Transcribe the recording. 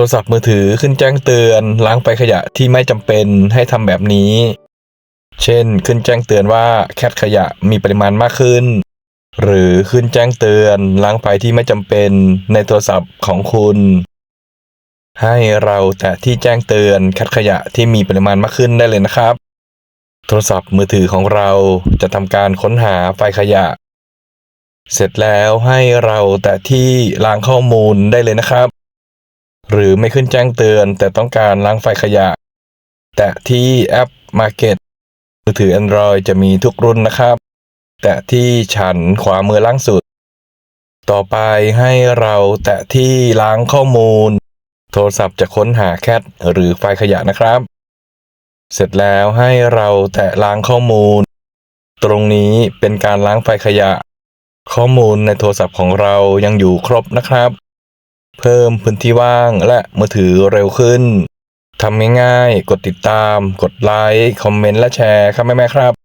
ทรศัพท์มือถือขึ้นแจ้งเตือนล้างไปขยะที่ไม่จำเป็นให้ทำแบบนี้ เช่น ขึ้นแจ้งเตือนว่าแคทขยะมีปริมาณมากขึ้น หรือขึ้นแจ้งเตือนล้างไปที่ไม่จำเป็นในโทรศัพท์ของคุณ ให้เราแตะที่แจ้งเตือนแคทขยะที่มีปริมาณมากขึ้นได้เลยนะครับ โทรศัพท์มือถือของเราจะทำการค้นหาไฟขยะ เสร็จแล้วให้เราแตะที่ล้างข้อมูลได้เลยนะครับ หรือไม่ขึ้นแจ้งเตือน แต่ต้องการล้างไฟขยะ แตะที่แอป Market มือถือ Android จะมีทุกรุ่นนะครับ แตะที่ฉันขวามือล่างสุด ต่อไปให้เราแตะที่ล้างข้อมูล โทรศัพท์จะค้นหาแคทหรือไฟขยะนะครับ เสร็จแล้วให้เราแตะล้างข้อมูล ตรงนี้เป็นการล้างไฟขยะ ข้อมูลในโทรศัพท์ของเรายังอยู่ครบนะครับ เพิ่มพื้นที่ว่างและมือถือเร็วขึ้นทำง่ายๆ กดติดตาม กดไลค์ คอมเมนต์ และแชร์ครับแม่ๆครับ